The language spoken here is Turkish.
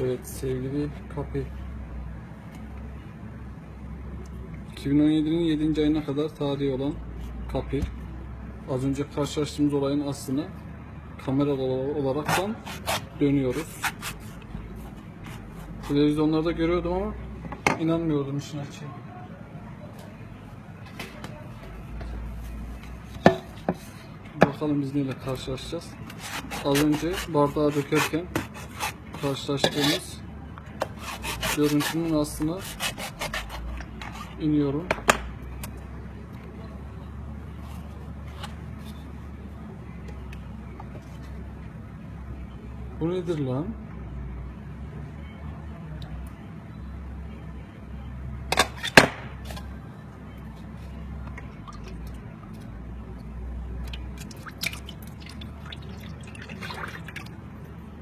Evet sevgili kapı. 2017'nin 7. ayına kadar tarihi olan kapı. Az önce karşılaştığımız olayın aslına kamera olaraktan dönüyoruz. Televizyonlarda görüyordum ama inanmıyordum işin açığı. Bakalım biz neyle karşılaşacağız. Az önce bardağı dökerken karşılaştığımız görüntünün aslına iniyorum. Bu nedir lan?